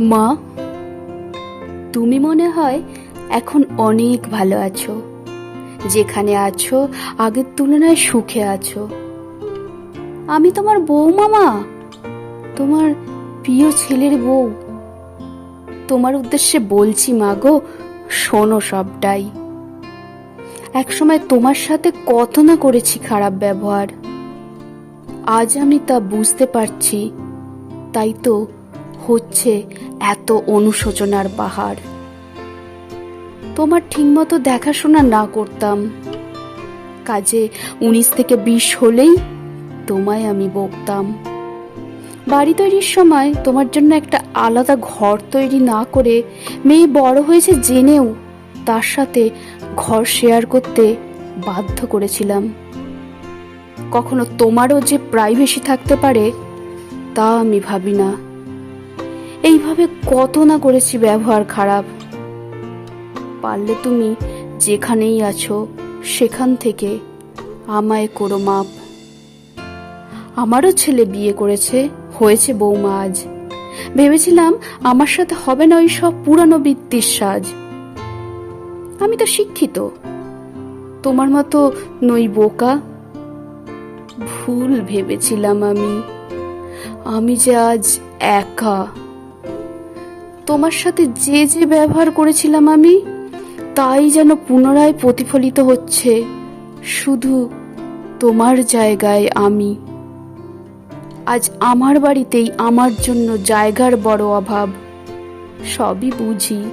মা, তুমি মনে হয় এখন অনেক ভালো আছো। যেখানে আছো, আগের তুলনায় সুখে আছো। আমি তোমার বউ মামা তোমার প্রিয় ছেলের বউ। তোমার উদ্দেশ্যে বলছি মা গো, শোনো সবটাই। একসময় তোমার সাথে কত না করেছি খারাপ ব্যবহার। আজ আমি তা বুঝতে পারছি, তাই তো হচ্ছে এত অনুশোচনার পাহাড়। তোমার ঠিকমতো দেখাশোনা না করতাম। কাজে উনিশ থেকে বিশ হলেই তোমায় আমি বকতাম। বাড়ি তৈরির সময় তোমার জন্য একটা আলাদা ঘর তৈরি না করে মেয়ে বড় হয়েছে জেনেও তার সাথে ঘর শেয়ার করতে বাধ্য করেছিলাম। কখনো তোমারও যে প্রাইভেসি থাকতে পারে, তা আমি ভাবি না। এইভাবে কত না করেছি ব্যবহার খারাপ। পারলে তুমি যেখানেই আছো, সেখান থেকে আমায় করো মাপ। আমারও ছেলে বিয়ে করেছে, হয়েছে বৌমা আজ। ভেবেছিলাম আমার সাথে হবে না ওই সব পুরানো বৃত্তির সাজ। আমি তো শিক্ষিত। তোমার মতো নই বোকা। ভুল ভেবেছিলাম আমি। আমি যে আজ একা। তোমার সাথে যে যে ব্যবহার করেছিলাম আমি, তাই যেন পুনরায় প্রতিফলিত হচ্ছে। শুধু তোমার জায়গায় আমি। আজ আমার বাড়িতেই আমার জন্য জায়গার বড় অভাব। সবই বুঝি।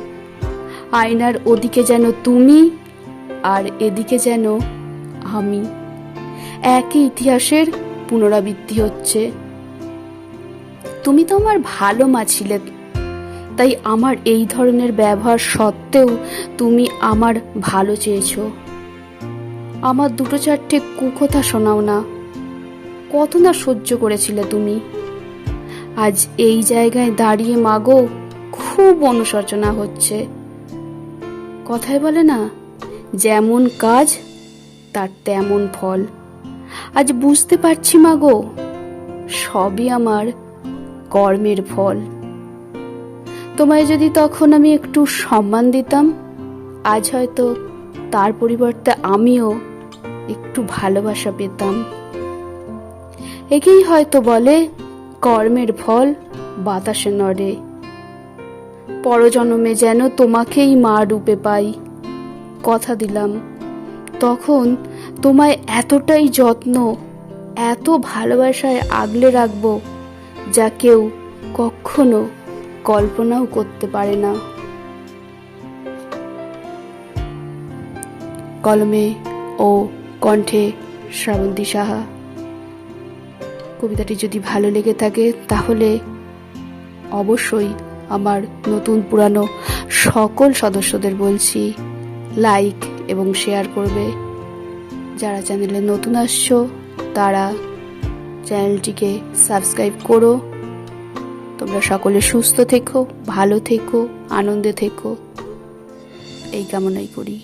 আয়নার ওদিকে যেন তুমি আর এদিকে যেন আমি। একই ইতিহাসের পুনরাবৃত্তি হচ্ছে। তুমি তো আমার ভালো মা ছিলে। তাই আমার এই ধরনের ব্যবহার সত্ত্বেও তুমি আমার ভালো চেয়েছো। আমার দুটো চারটে কুকথা শোনাও না। কত না সহ্য করেছিলে তুমি। আজ এই জায়গায় দাঁড়িয়ে মাগো, খুব অনুশোচনা হচ্ছে। কথায় বলে না, যেমন কাজ, তার তেমন ফল। আজ বুঝতে পারছি মাগো, সবই আমার কর্মের ফল। তোমায় যদি তখন আমি একটু সম্মান দিতাম, আজ হয়তো তার পরিবর্তে আমিও একটু ভালোবাসা পেতাম। একেই হয়তো বলে কর্মের ফল বাতাসে নড়ে। পরজন্মে যেন তোমাকেই মা রূপে পাই। কথা দিলাম, তখন তোমায় এতটাই যত্ন, এত ভালোবাসায় আগলে রাখব যা কেউ কখনো কল্পনাও করতে পারে না। কলমে ও কণ্ঠে শ্রাবন্তী সাহা। কবিতাটি যদি ভালো লেগে থাকে, তাহলে অবশ্যই আমার নতুন পুরানো সকল সদস্যদের বলছি, লাইক এবং শেয়ার করবে। যারা চ্যানেলে নতুন আসছো, তারা চ্যানেলটিকে সাবস্ক্রাইব করো। তোমরা সকলে সুস্থ থেকো ভালো থেকো আনন্দে থেকো। এই কামনাই করি।